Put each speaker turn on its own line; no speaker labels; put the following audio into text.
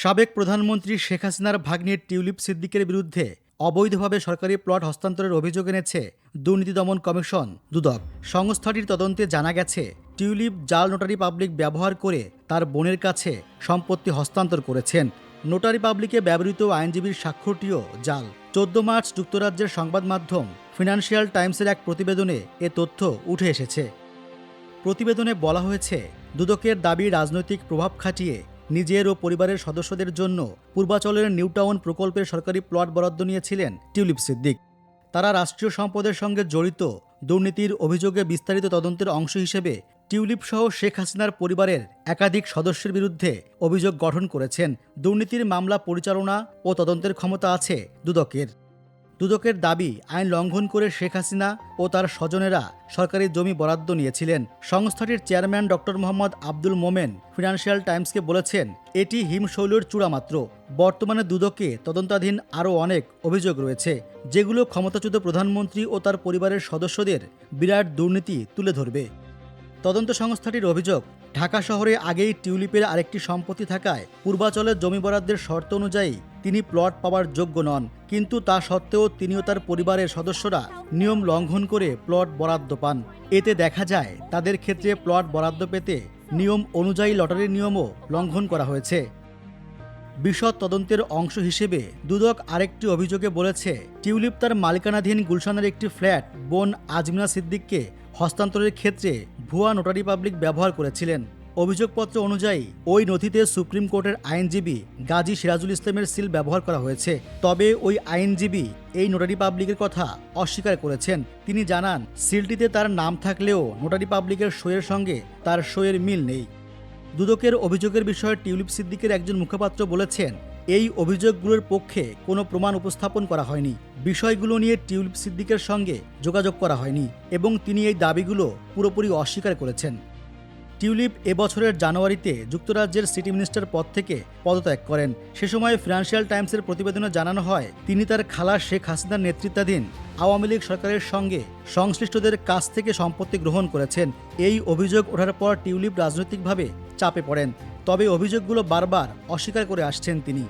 সাবেক প্রধানমন্ত্রী শেখ হাসিনার ভাগ্নের টিউলিপ সিদ্দিকের বিরুদ্ধে অবৈধভাবে সরকারি প্লট হস্তান্তরের অভিযোগ এনেছে দুর্নীতি দমন কমিশন, দুদক। সংস্থাটির তদন্তে জানা গেছে, টিউলিপ জাল নোটারি পাবলিক ব্যবহার করে তার বোনের কাছে সম্পত্তি হস্তান্তর করেছেন। নোটারি পাবলিকে ব্যবহৃত আইনজীবীর স্বাক্ষরটিও জাল। চোদ্দ মার্চ যুক্তরাজ্যের সংবাদ মাধ্যম ফিনান্সিয়াল টাইমসের এক প্রতিবেদনে এ তথ্য উঠে এসেছে। প্রতিবেদনে বলা হয়েছে, দুদকের দাবি রাজনৈতিক প্রভাব খাটিয়ে নিজের ও পরিবারের সদস্যদের জন্য পূর্বাচলের নিউটাউন প্রকল্পের সরকারি প্লট বরাদ্দ নিয়েছিলেন টিউলিপ সিদ্দিক। তারা রাষ্ট্রীয় সম্পদের সঙ্গে জড়িত দুর্নীতির অভিযোগে বিস্তারিত তদন্তের অংশ হিসেবে টিউলিপ সহ শেখ হাসিনার পরিবারের একাধিক সদস্যের বিরুদ্ধে অভিযোগ গঠন করেছেন। দুর্নীতির মামলা পরিচালনা ও তদন্তের ক্ষমতা আছে দুদকের। দুদকের দাবি আইন লঙ্ঘন করে শেখ হাসিনা ও তার স্বজনেরা সরকারি জমি বরাদ্দ নিয়েছিলেন। সংস্থাটির chairman doctor Mohammad Abdul Momen financial টাইমসকে বলেছেন, এটি হিমশৈলের চূড়ামাত্র বর্তমানে দুদকে তদন্তাধীন আরও অনেক অভিযোগ রয়েছে, যেগুলো ক্ষমতাচ্যুত প্রধানমন্ত্রী ও তার পরিবারের সদস্যদের বিরাট দুর্নীতি তুলে ধরবে। তদন্ত সংস্থাটির অভিযোগ, ঢাকা শহরে আগেই টিউলিপের আরেকটি সম্পত্তি থাকায় পূর্বাচলের জমি বরাদ্দের শর্ত অনুযায়ী তিনি প্লট পাওয়ার যোগ্য নন, কিন্তু তা সত্ত্বেও তিনি ও তার পরিবারের সদস্যরা নিয়ম লঙ্ঘন করে প্লট বরাদ্দ পান। এতে দেখা যায়, তাদের ক্ষেত্রে প্লট বরাদ্দ পেতে নিয়ম অনুযায়ী লটারির নিয়মও লঙ্ঘন করা হয়েছে। বিশদ তদন্তের অংশ হিসেবে দুদক আরেকটি অভিযোগে বলেছে, টিউলিপ তার মালিকানাধীন গুলশানের একটি ফ্ল্যাট বোন আজমিনা সিদ্দিককে হস্তান্তরের ক্ষেত্রে ভুয়া নোটারি পাবলিক ব্যবহার করেছিলেন। অভিযোগপত্র অনুযায়ী, ওই নথিতে সুপ্রিম কোর্টের আইনজীবী গাজী সিরাজুল ইসলামের সিল ব্যবহার করা হয়েছে। তবে ওই আইনজীবী এই নোটারি পাবলিকের কথা অস্বীকার করেছেন। তিনি জানান, সিলটিতে তার নাম থাকলেও নোটারি পাবলিকের সইয়ের সঙ্গে তার সইয়ের মিল নেই। দুদকের অভিযোগের বিষয়ে টিউলিপ সিদ্দিকের একজন মুখপাত্র বলেছেন, এই অভিযোগগুলোর পক্ষে কোনো প্রমাণ উপস্থাপন করা হয়নি। বিষয়গুলো নিয়ে টিউলিপ সিদ্দিকের সঙ্গে যোগাযোগ করা হয়নি এবং তিনি এই দাবিগুলো পুরোপুরি অস্বীকার করেছেন। টিউলিপ এবছরের জানুয়ারিতে যুক্তরাজ্যের সিটি মিনিস্টার পদ থেকে পদত্যাগ করেন। সে সময় ফিনান্সিয়াল টাইমসের প্রতিবেদনে জানানো হয়, তিনি তার খালা শেখ হাসিনার নেতৃত্বাধীন আওয়ামী লীগ সরকারের সঙ্গে সংশ্লিষ্টদের কাছ থেকে সম্পত্তি গ্রহণ করেছেন। এই অভিযোগ ওঠার পর টিউলিপ রাজনৈতিকভাবে চাপে পড়েন। তবে অভিযোগগুলো বারবার অস্বীকার করে আসছেন তিনি।